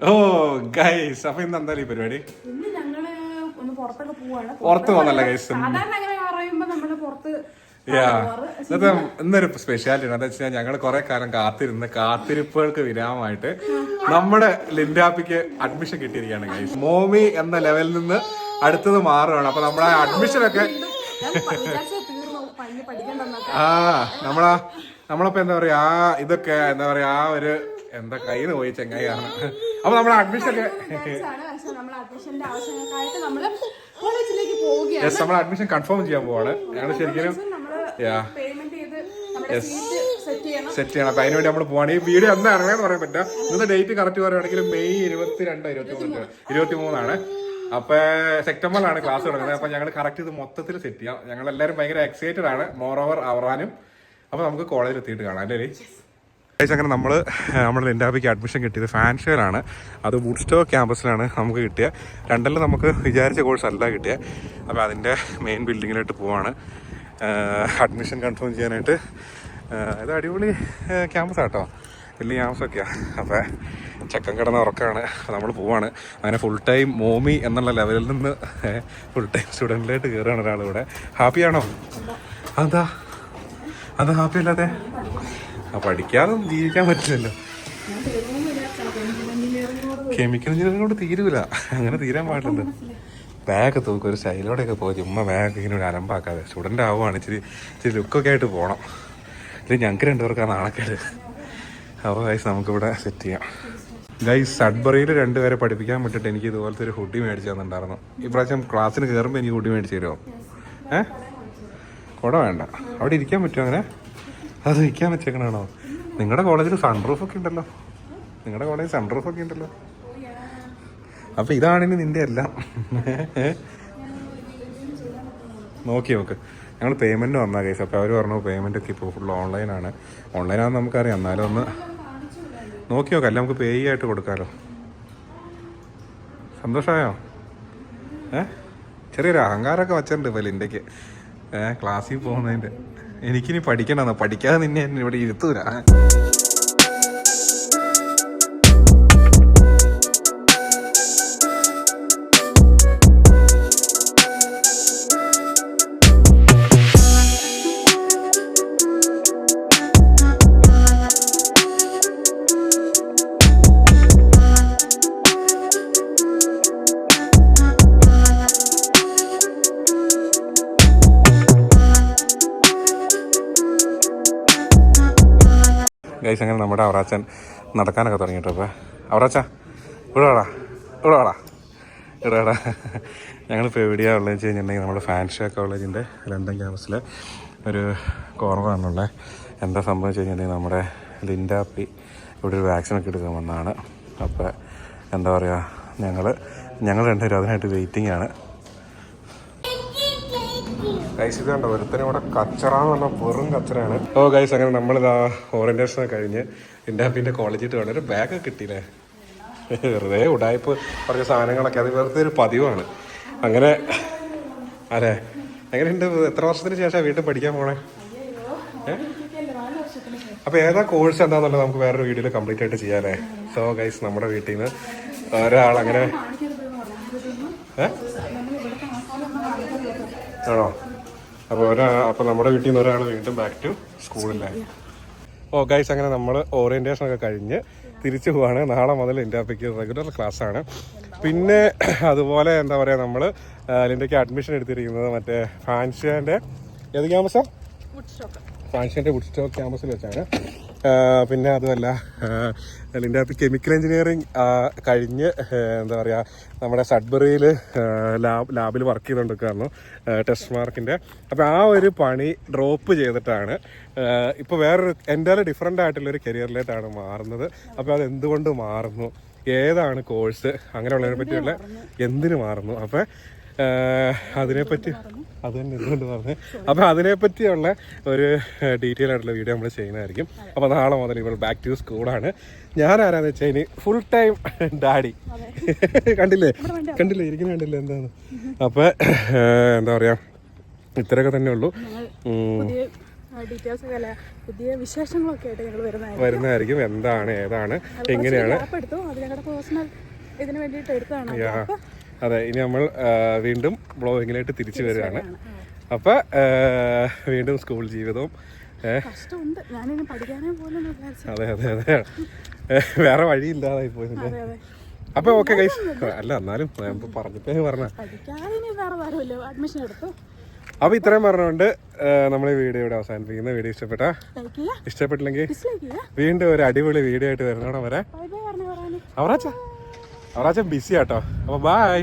ഓ guys അപ്പൊ ഇന്ന് എന്തായാലും പരിപാടി? ഇന്ന് ഞങ്ങൾ ഒന്ന് പുറത്തൊക്കെ പോവാണ്. പുറത്ത് പോകുന്നല്ല ഗൈസ് സാധാരണ അങ്ങനെ പറയുമ്പോ നമ്മൾ പുറത്ത് ഇന്നത്തെ ഇന്നൊരു സ്പെഷ്യാലിറ്റി എന്താ വെച്ചാൽ ഞങ്ങൾ കുറെ കാലം കാത്തിരുന്ന് കാത്തിരിപ്പുകൾക്ക് വിരാമമായിട്ട് നമ്മുടെ ലിൻഡാപ്പിക്ക് അഡ്മിഷൻ കിട്ടിയിരിക്കുകയാണ് ഗൈസ് മോമി എന്ന ലെവലിൽ നിന്ന് അടുത്തത് മാറുകയാണ്. അപ്പൊ നമ്മുടെ അഡ്മിഷൻ ഒക്കെ ആ നമ്മളാ നമ്മളപ്പോ എന്താ പറയാ ആ ഇതൊക്കെ എന്താ പറയാ ആ ഒരു എന്താ കയ്യിൽ പോയി ചെങ്ങായിയാണ് അപ്പൊ നമ്മൾ അഡ്മിഷൻ യെസ് നമ്മൾ അഡ്മിഷൻ കൺഫേം ചെയ്യാൻ പോവാണ്. ഞങ്ങൾ ശരിക്കും സീറ്റ് ചെയ്യണം. അപ്പൊ അതിനുവേണ്ടി നമ്മൾ പോവാണ്. ഈ വീഡിയോ എന്താ ഇറങ്ങാന്ന് പറയാൻ പറ്റില്ല. ഇന്നത്തെ ഡേറ്റ് കറക്റ്റ് പറയുകയാണെങ്കിൽ മെയ് ഇരുപത്തിരണ്ട് ഇരുപത്തി മൂന്ന് ഇരുപത്തി മൂന്നാണ് അപ്പൊ സെപ്റ്റംബറിലാണ് ക്ലാസ് തുടങ്ങുന്നത്. അപ്പൊ ഞങ്ങൾ കറക്റ്റ് ഇത് മൊത്തത്തിൽ സെറ്റ് ചെയ്യാം. ഞങ്ങൾ എല്ലാവരും ഭയങ്കര എക്സൈറ്റഡ് ആണ്. മോർ ഓവർ അവറാനും. അപ്പൊ നമുക്ക് കോളേജിൽ എത്തിയിട്ട് കാണാം. അല്ലേ? അങ്ങനെ നമ്മൾ നമ്മുടെ ലിൻഡാബിക്ക് അഡ്മിഷൻ കിട്ടിയത് ഫാൻഷയിലാണ് അത് വുഡ്സ്റ്റോ ക്യാമ്പസിലാണ് നമുക്ക് കിട്ടിയ. രണ്ടെല്ലാം നമുക്ക് വിചാരിച്ച കോഴ്സ് അല്ല കിട്ടിയ. അപ്പോൾ അതിന്റെ മെയിൻ ബിൽഡിങ്ങിലോട്ട് പോവാണ്. അഡ്മിഷൻ കൺഫേം ചെയ്യാനായിട്ട്. അത് അടിപൊളി ക്യാമ്പസ് ആട്ടോ. വലിയ ക്യാമ്പസൊക്കെയാണ് അപ്പോൾ ചക്കം കിടന്ന ഉറക്കമാണ് നമ്മൾ പോവാണ്. അങ്ങനെ ഫുൾ ടൈം മോമി എന്നുള്ള ലെവലിൽ നിന്ന് ഫുൾ ടൈം സ്റ്റുഡന്റിലായിട്ട് കയറുകയാണ് ഒരാളിവിടെ. ഹാപ്പിയാണോ അതാ. അത് ഹാപ്പി അല്ലാതെ? ആ പഠിക്കാതെ ജീവിക്കാൻ പറ്റില്ലല്ലോ. കെമിക്കൽ എഞ്ചിനീയറിംഗ് കൊണ്ട് തീരൂല. അങ്ങനെ തീരാൻ പാടില്ല ബാഗ് തൂക്കും ഒരു ശൈലോടെയൊക്കെ പോയി. ചുമ്മാ ബാഗ് ഇങ്ങനെ ഒരു അലമ്പാക്കാതെ സ്റ്റുഡന്റ് ആവുകയാണ് ഇച്ചിരി ഇച്ചിരി ലുക്കൊക്കെ ആയിട്ട് പോകണം ഇത് ഞങ്ങൾക്ക് രണ്ടുപേർക്കാണ് ആണക്കേട് അപ്പോൾ ഗൈസ് നമുക്കിവിടെ സെറ്റ് ചെയ്യാം. ഗൈസ് സഡ്ബറിയിൽ രണ്ടുപേരെ പഠിപ്പിക്കാൻ പറ്റിയിട്ട് എനിക്ക് ഇതുപോലത്തെ ഒരു ഹുഡി മേടിച്ചു തന്നിട്ടുണ്ടായിരുന്നു. ഇപ്രാവശ്യം ക്ലാസ്സിന് കയറുമ്പോൾ എനിക്ക് ഹുഡി മേടിച്ച് തരുമോ ഏ? കുട വേണ്ട. അവിടെ ഇരിക്കാൻ പറ്റുമോ അങ്ങനെ? അത് വയ്ക്കാൻ വെച്ചേക്കണാണോ നിങ്ങളുടെ കോളേജിൽ സൺറൂഫ് ഒക്കെ ഉണ്ടല്ലോ. നിങ്ങളുടെ കോളേജിൽ സൺറൂഫ് ഒക്കെ ഉണ്ടല്ലോ. അപ്പൊ ഇതാണിനി നിന്റെ എല്ലാം. നോക്കി നോക്ക്. ഞങ്ങൾ പേയ്മെന്റ് വന്നാ കേസ് അപ്പോൾ അവർ പറഞ്ഞു പേയ്മെന്റ് ഒക്കെ ഇപ്പോൾ ഫുൾ ഓൺലൈനാണ് ഓൺലൈനാണെന്ന് നമുക്കറിയാം. എന്നാലും ഒന്ന് നോക്കി നോക്കാം. അല്ല നമുക്ക് പേ ആയിട്ട് കൊടുക്കാമല്ലോ സന്തോഷമായോ ഏ? ചെറിയൊരു അഹങ്കാരമൊക്കെ വച്ചിട്ടുണ്ട് ഇപ്പൊ ലിന്റെക്ക് ഏ ക്ലാസ്സിൽ പോകുന്നതിന്റെ എനിക്കിനി പഠിക്കണമെന്നോ. പഠിക്കാതെ നിന്നെ ഇവിടെ ഇരുത്തൂല. ഗൈസ് അങ്ങനെ നമ്മുടെ അവറാച്ചൻ നടക്കാനൊക്കെ തുടങ്ങിയിട്ട് അപ്പോൾ അവറാച്ച ഇവിടെ വാടാ ഇവിടെ വാടാ. ഇവിടെ വാടാ ഞങ്ങളിപ്പോൾ എവിടെയാണ് ഉള്ളതെന്ന് വെച്ച് കഴിഞ്ഞിട്ടുണ്ടെങ്കിൽ നമ്മുടെ ഫാൻഷ കോളേജിന്റെ ലണ്ടൻ ക്യാമ്പസിലെ ഒരു കോർണറാണുള്ളത് എന്താ സംഭവം വെച്ച് കഴിഞ്ഞിട്ടുണ്ടെങ്കിൽ നമ്മുടെ ലിൻഡാപ്പി ഇവിടെ ഒരു വാക്സിനൊക്കെ എടുക്കാൻ വന്നതാണ് അപ്പോൾ എന്താ പറയുക ഞങ്ങൾ ഞങ്ങൾ രണ്ടുപേരും അതിനായിട്ട് വെയിറ്റിംഗ് ആണ്. ഗൈസ് ഇത് കണ്ടോ? ഒരുത്തനും ഇവിടെ കച്ചറ പറഞ്ഞാൽ വെറും ഓ ഗൈസ് അങ്ങനെ നമ്മളിതാ ഓറിയന്റേഷൻ കഴിഞ്ഞ് ഇൻഡാപ്പിന്റെ കോളേജിൽ വേണം ഒരു ബാഗ് കിട്ടിയില്ലേ? വെറുതെ ഉടായ്പ് കുറച്ച് സാധനങ്ങളൊക്കെ. അത് വെറുതെ ഒരു പതിവാണ്. അങ്ങനെ അതെ എങ്ങനെയുണ്ട്? എത്ര വർഷത്തിന് ശേഷം വീട്ടിൽ പഠിക്കാൻ പോണേ? ഏ? അപ്പൊ ഏതാ കോഴ്സ് എന്താന്നുള്ളത് നമുക്ക് വേറൊരു വീഡിയോയിൽ കംപ്ലീറ്റ് ആയിട്ട് ചെയ്യാല്ലേ? സോ ഗൈസ് നമ്മുടെ വീട്ടിൽ നിന്ന് ഒരാൾ അങ്ങനെ ഏ? ആണോ? അപ്പോൾ ഒരാ അപ്പോൾ നമ്മുടെ വീട്ടിൽ നിന്ന് ഒരാൾ വീണ്ടും ബാക്ക് ടു സ്കൂളിലായി ഓ ഗൈസ് അങ്ങനെ നമ്മൾ ഓറിയന്റേഷൻ ഒക്കെ കഴിഞ്ഞ് തിരിച്ചു പോവാണ്. നാളെ മുതൽ ലിൻഡാപ്പയ്ക്ക് റെഗുലർ ക്ലാസ് ആണ്. പിന്നെ അതുപോലെ എന്താ പറയുക നമ്മൾ ലിൻഡയ്ക്ക് അഡ്മിഷൻ എടുത്തിരിക്കുന്നത് മറ്റേ ഫാൻഷ്യന്റെ ഏത് ക്യാമ്പസാണ് ഫാൻഷ്യന്റെ വുഡ് സ്റ്റോക്ക് ക്യാമ്പസിൽ വെച്ചാണ്. പിന്നെ അതുമല്ല ലിൻഡാപ്പി കെമിക്കൽ എഞ്ചിനീയറിംഗ് കഴിഞ്ഞ് എന്താ പറയുക നമ്മുടെ സഡ്ബറിയിൽ ലാബ് ലാബിൽ വർക്ക് ചെയ്തുകൊണ്ടിരിക്കുകയായിരുന്നു ടെസ്റ്റ് മാർക്കിന്റെ അപ്പോൾ ആ ഒരു പണി ഡ്രോപ്പ് ചെയ്തിട്ടാണ് ഇപ്പോൾ വേറൊരു എന്റെ ഡിഫറെന്റ് ആയിട്ടുള്ളൊരു കരിയറിലേക്കാണ് മാറുന്നത്. അപ്പോൾ അത് എന്തുകൊണ്ട് മാറുന്നു? ഏതാണ് കോഴ്സ് അങ്ങനെയുള്ളതിനെ പറ്റിയുള്ള എന്തിനു മാറുന്നു? അപ്പോൾ അതിനെപ്പറ്റി അത് തന്നെ ഇതുകൊണ്ട് പറഞ്ഞു. അപ്പോൾ അതിനെപ്പറ്റിയുള്ള ഒരു ഡീറ്റെയിൽ ആയിട്ടുള്ള വീഡിയോ നമ്മൾ ചെയ്യുന്നതായിരിക്കും. അപ്പോൾ നാളെ മുതൽ ഇവൾ ബാക്ക് ടു സ്കൂളാണ് ഞാൻ ആരാന്ന് വെച്ചാൽ ഇനി ഫുൾ ടൈം ഡാഡി കണ്ടില്ലേ? കണ്ടില്ലേ? ഇരിക്കുന്ന കണ്ടില്ലേ? എന്താണ്? അപ്പോൾ എന്താ പറയുക ഇത്രയൊക്കെ തന്നെ ഉള്ളൂ. പുതിയ ഡീറ്റെയിൽസ് ഒക്കെ അല്ല പുതിയ വിശേഷങ്ങളൊക്കെ ആയിട്ട് ഞങ്ങൾ വരുന്നതായിരിക്കും. വരുന്നതായിരിക്കും. എന്താണ് ഏതാണ് എങ്ങനെയാണ്? ആപ്പ് എടുത്തു. അത് ഞങ്ങളുടെ പേഴ്സണൽ ഇതിന് വേണ്ടിയിട്ട് എടുത്തതാണ്. അതെ ഇനി നമ്മൾ വീണ്ടും ബ്ലോഗിങ്ങിലായിട്ട് തിരിച്ചു വരികയാണ്. അപ്പം വീണ്ടും സ്കൂൾ ജീവിതവും അതെ അതെ അതെ. വേറെ വഴിയില്ലാതായി പോയി അപ്പൊ ഓക്കെ ഗൈസ് അല്ല എന്നാലും പറഞ്ഞപ്പോ പറഞ്ഞ. അപ്പൊ ഇത്രയും പറഞ്ഞുകൊണ്ട് നമ്മൾ ഈ വീഡിയോ ഇവിടെ അവസാനിപ്പിക്കുന്ന. വീഡിയോ ഇഷ്ടപ്പെട്ട? ഇഷ്ടപ്പെട്ടില്ലെങ്കിൽ വീണ്ടും ഒരു അടിപൊളി വീഡിയോ ആയിട്ട് വരണോടെ വരെ. അവറാച്ച? അവറാച്ച ബിസി ആട്ടോ. അപ്പൊ ബായ്